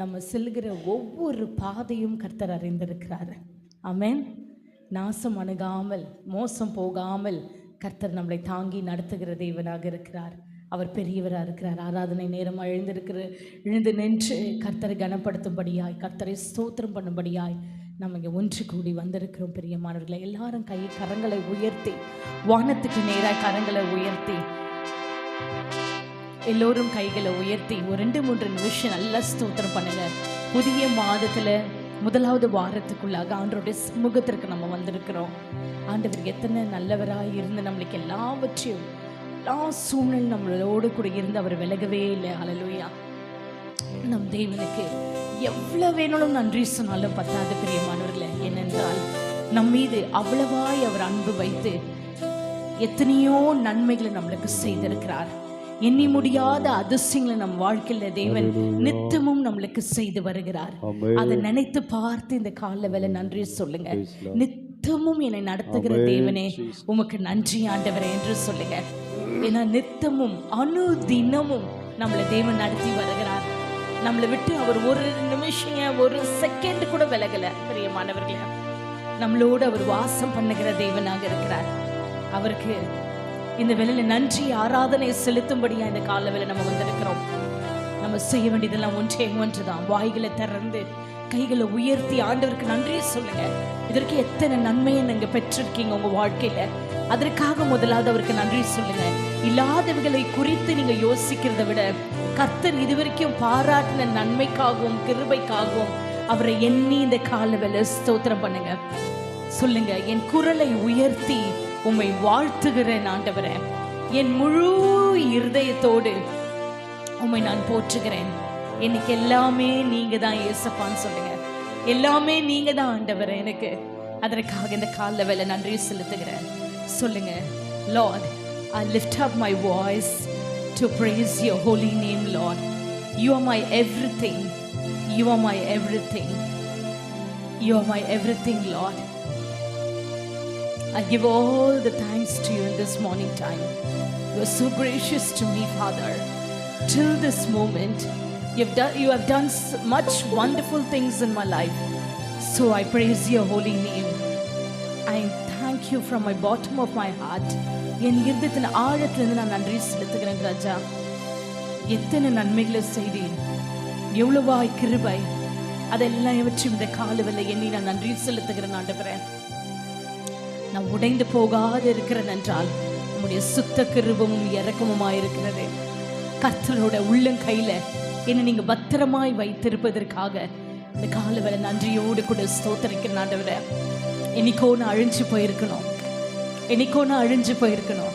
நம்ம செல்கிற ஒவ்வொரு பாதையும் கர்த்தர் அறிந்திருக்கிறார். அமேன் நாசம் அணுகாமல் மோசம் போகாமல் கர்த்தர் நம்மளை தாங்கி நடத்துகிற தேவனாக இருக்கிறார். அவர் பெரியவராக இருக்கிறார். ஆராதனை நேரம் எழுந்திருக்கிற எழுந்து நின்று கர்த்தரை கனப்படுத்தும்படியாய் கர்த்தரை ஸ்தோத்திரம் பண்ணும்படியாய் நம்ம இங்கே ஒன்று கூடி வந்திருக்கிறோம் பெரியமானவர்களை எல்லாரும் கை கரங்களை உயர்த்தி வானத்துக்கு நேராக கரங்களை உயர்த்தி. எல்லோரும் கைகளை உயர்த்தி ஒரு ரெண்டு மூன்று நிமிஷம் நல்லா ஸ்தோத்திரம் பண்ணுங்க. புதிய மாதத்துல முதலாவது வாரத்துக்குள்ளாக ஆண்டவருடைய சமூகத்திற்கு நம்ம வந்திருக்கிறோம். ஆண்டவர் எத்தனை நல்லவராக இருந்து நம்மளுக்கு எல்லாவற்றையும் எல்லா சூழ்நிலை நம்மளோடு கூட இருந்து அவர் விலகவே இல்லை. அலலுயா நம் தேவனுக்கு எவ்வளோ வேணாலும் நன்றி சொன்னாலும் பத்தாது பிரியமானவர்கள். ஏனென்றால் நம் மீது அவ்வளவாய் அவர் அன்பு வைத்து எத்தனையோ நன்மைகளை நம்மளுக்கு செய்திருக்கிறார். எண்ணி முடியாத அதிசயங்களை நம் வாழ்க்கையில தேவன் நித்தமும் நம்மளுக்கு செய்து வருகிறார். அதை நினைத்து பார்த்து இந்த கால வேலை நன்றி சொல்லுங்க. நித்தமும் என்னை நடத்துகிற தேவனே உமக்கு நன்றி ஆண்டவரே என்று சொல்லுங்க. ஏன்னா நித்தமும் அணு தினமும் நம்மளை தேவன் நடத்தி வருகிறார். நம்மளை விட்டு அவர் ஒரு நிமிஷம் ஒரு செகண்ட் கூட விலகல பிரியமானவர்களே. நம்மளோடு அவர் வாசம் பண்ணுகிற தேவனாக இருக்கிறார். அவருக்கு இந்த வேலையில நன்றி ஆராதனை செலுத்தும்படியா இந்த கால வேலை நம்ம வந்திருக்கிறோம். நம்ம செய்ய வேண்டியதெல்லாம் ஒன்றே ஒன்றுதான். வாய்களை திறந்து கைகளை உயர்த்தி ஆண்டவருக்கு நன்றியை சொல்லுங்க. இதற்கு எத்தனை நன்மையை நீங்க பெற்றிருக்கீங்க உங்க வாழ்க்கையில? அதற்காக முதலாவது அவருக்கு நன்றி சொல்லுங்க. இல்லாதவர்களை குறித்து நீங்க யோசிக்கிறதை விட கர்த்தர் இதுவரைக்கும் பாராட்டின நன்மைக்காகவும் கிருபைக்காகவும் அவரை எண்ணி இந்த கால வேலை ஸ்தோத்திரம் பண்ணுங்க. சொல்லுங்க என் குரலை உயர்த்தி உம்மை வாழ்த்துகிறேன் ஆண்டவரே. என் முழு இருதயத்தோடு உம்மை நான் போற்றுகிறேன். இன்னைக்கு எல்லாமே நீங்க தான் ஏசப்பான்னு சொல்லுங்க. எல்லாமே நீங்க தான் ஆண்டவர் எனக்கு. அதற்காக இந்த கால வேலை நன்றி செலுத்துகிறேன். சொல்லுங்க Lord I lift up my voice to praise your holy name Lord everything you are my everything you are my everything Lord I give all the thanks to you in this morning time. You are so gracious to me, Father. Till this moment, you've done, you have done much wonderful things in my life. So I praise your holy name. I thank you from my bottom of my heart. என் இருதயத்தின் ஆழத்திலிருந்து நான் நன்றி செலுத்துகிறேன் ராஜா எத்தனை நன்மைகளை செய்தேன் எவ்வளவாய் கிருபை அதெல்லாம் இவற்றும் இந்த காலவில் எண்ணி நான் நன்றி செலுத்துகிறேன் ஆண்டவரேன் நான் உடைந்து போகாது இருக்கிறேன் என்றால் உம்முடைய சுத்த கிருபமும் இறக்கமுமாய் இருக்கிறது. கர்த்தரோட உள்ளங்கையில என்னை நீங்க பத்திரமாய் வைத்திருப்பதற்காக இந்த கால காலவேளை நன்றியோடு கூட ஸ்தோத்தரிக்கிறேன் ஆண்டவரே. என்னைக்கோ நான் அழிஞ்சு போயிருக்கணும். என்னைக்கோ நான் அழிஞ்சு போயிருக்கணும்.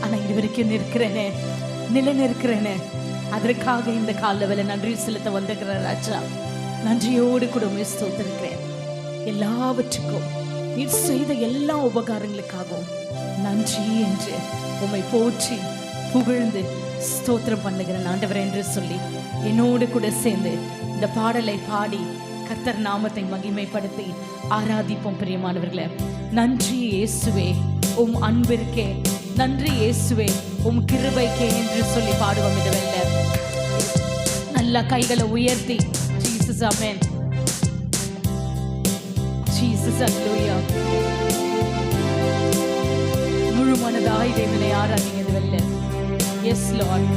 ஆனா இது வரைக்கும் நிற்கிறேனே நிலை நிற்கிறேனே அதற்காக இந்த கால வேலை நன்றி செலுத்த வந்திருக்கிற ராஜா. நன்றியோடு கூட உம்மை ஸ்தோத்தரிக்கிறேன். எல்லாவற்றுக்கும் நீர் செய்த எல்லா உபகாரங்களுக்காகவும் நன்றி என்று உம்மை போற்றி புகழ்ந்து ஸ்தோத்திரம் பண்ணுகிறேன் ஆண்டவர் என்று சொல்லி என்னோடு கூட சேர்ந்து இந்த பாடலை பாடி கர்த்தர் நாமத்தை மகிமைப்படுத்தி ஆராதிப்போம் பிரியமானவர்களே. நன்றி இயேசுவே உம் அன்பிற்கே. நன்றி இயேசுவே உம் கிருபைக்கே என்று சொல்லி பாடுவோம் இதுவெல்ல நல்லா நல்ல கைகளை உயர்த்தி. Jesus amen Jesus, hallelujah. முழு மனதாய் தேவனை ஆராதிங்க வெல்ல எஸ் லார்ட்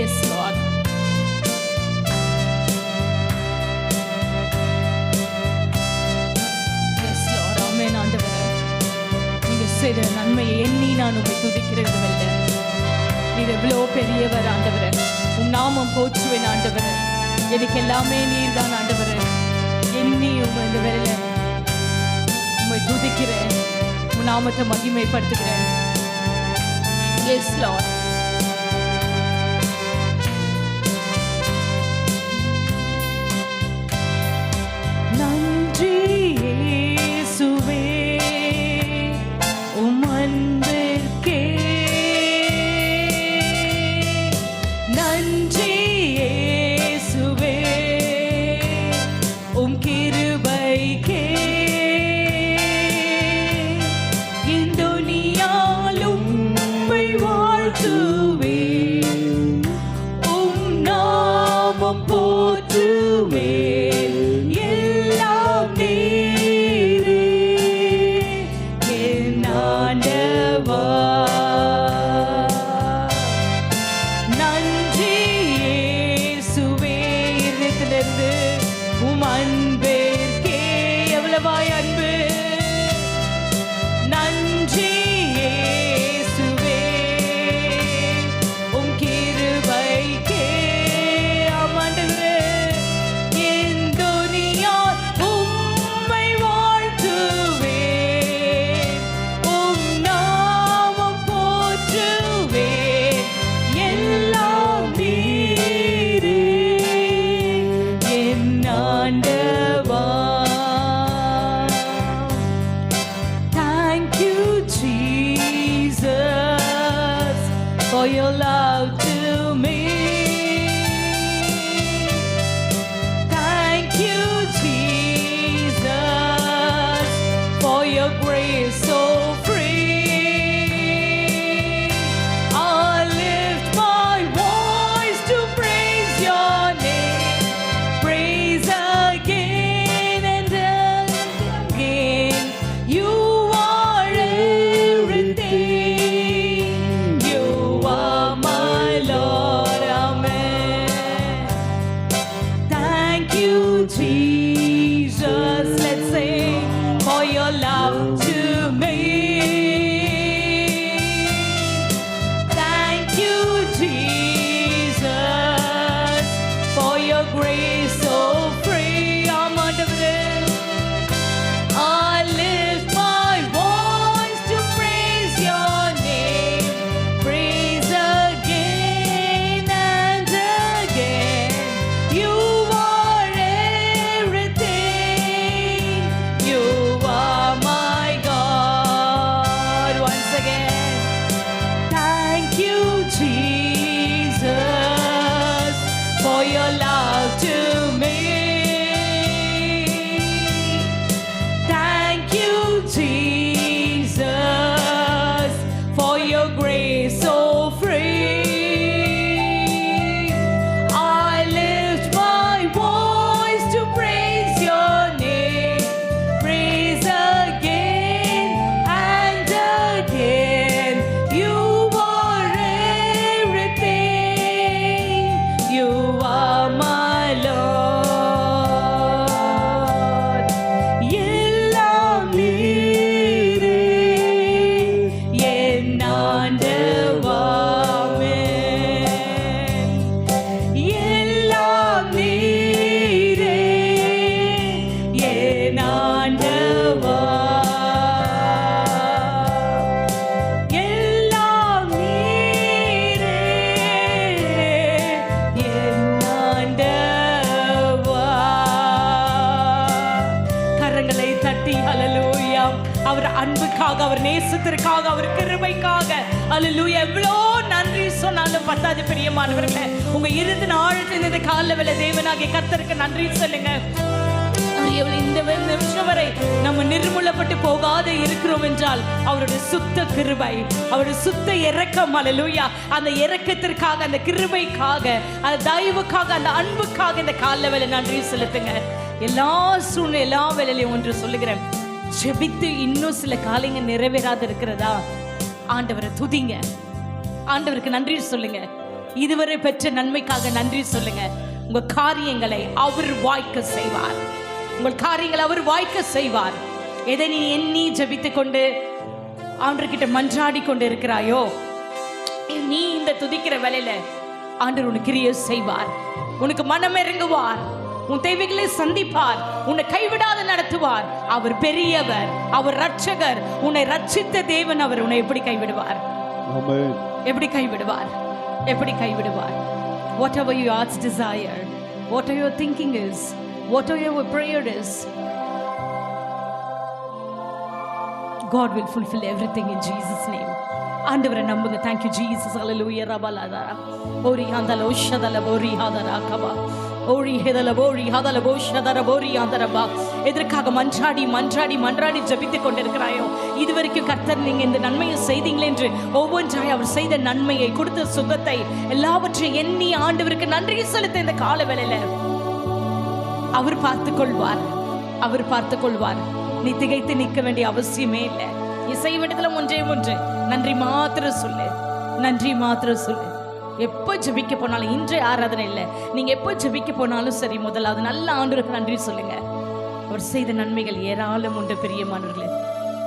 எஸ் லார்ட் செய்த நன்மையை எண்ணி நான் உம்மை துதிக்கிறது வெல்ல நீர் எவ்வளோ பெரியவர் ஆண்டவரே. நாமம் போற்றுவேன் ஆண்டவரே. எனக்கு எல்லாமே நீர் தான் ஆண்டவரே. எண்ணி உண்மை இந்த வேலையில உண்மை துதிக்கிறேன். உன் நாமத்தை மகிமைப்படுத்துகிறேன். எஸ் லார்ட் hello நேசத்திற்காக அவர் கிருபைக்காக. ஹalleluya எவ்வளோ நன்றி சொன்னாலும் பத்தாது பிரியமானவர்களே. உங்க இருந்து ஆழத்தில் இந்த காலில் வேலை தேவனாகிய கத்தருக்கு நன்றி சொல்லுங்க. இந்த நிமிஷம் வரை நம்ம நிர்மூலப்பட்டு போகாத இருக்கிறோம் என்றால் அவருடைய சுத்த கிருபை அவருடைய சுத்த இறக்கம் அலலூயா அந்த இறக்கத்திற்காக அந்த கிருபைக்காக அந்த தயவுக்காக அந்த அன்புக்காக இந்த காலில் வேலை நன்றி செலுத்துங்க. எல்லா சூழ்நிலை எல்லா வேலையிலையும் ஒன்று சொல்லுகிறேன். ஜெபித்து இன்னும் சில காலைங்க நிறைவேறாத இருக்கிறதா ஆண்டவரை துதிங்க. ஆண்டவருக்கு நன்றி சொல்லுங்க. இதுவரை பெற்ற நன்மைக்காக நன்றி சொல்லுங்க. உங்க காரியங்களை அவர் வாய்க்க செய்வார். உங்கள் காரியங்களை அவர் வாய்க்க செய்வார். எதை நீ எண்ணி ஜபித்து கொண்டு ஆண்டர்கிட்ட மன்றாடி கொண்டு இருக்கிறாயோ நீ இந்த துதிக்கிற வேலையில ஆண்டவர் உனக்கு கிரிய செய்வார். உனக்கு மனம் இறங்குவார் உன் தேவைகளை சந்திப்பார் உன்னை கைவிடாத நடத்துவார். அவர் பெரியவர் அவர் ரட்சகர் உன்னை ரட்சித்த தேவன் அவர் உன்னை எப்படி கைவிடுவார். எப்படி கைவிடுவார்? எப்படி கைவிடுவார்? Whatever you heart's desire whatever your thinking is whatever your prayer is God will fulfill everything in Jesus name. ஆண்டவரை நம்புங்க. Thank you Jesus. Hallelujah. ரபலதா ஓரி ஹந்தல ஓஷதல போரி ஹதரா கபா. ஓழி ஹெதல ஓழி ஹதல போஷதர போரி ஆதரபா எதற்காக மன்றாடி மன்றாடி மன்றாடி ஜபித்துக் கொண்டிருக்கிறாயோ? இதுவரைக்கும் கர்த்தர் நீங்க இந்த நன்மையை செய்தீங்களே என்று ஒவ்வொன்றாய் அவர் செய்த நன்மையை கொடுத்த சுகத்தை எல்லாவற்றையும் எண்ணி ஆண்டவருக்கு நன்றி செலுத்த இந்த கால வேளையில அவர் பார்த்து கொள்வார். அவர் பார்த்து கொள்வார். நீ திகைத்து நிற்க வேண்டிய அவசியமே இல்லை. இசை விடத்துல ஒன்றே ஒன்று. நன்றி மாத்திர சொல்லு. நன்றி மாத்திர சொல்லு. எப்போ ஜெபிக்க போனாலும் இன்றைய ஆராதனை இல்லை. நீங்கள் எப்போ ஜெபிக்க போனாலும் சரி முதலாவது நல்ல ஆண்டவருக்கு நன்றி சொல்லுங்கள் அவர் செய்த நன்மைகள் ஏராளம் உண்டு பிரியமானவர்களே.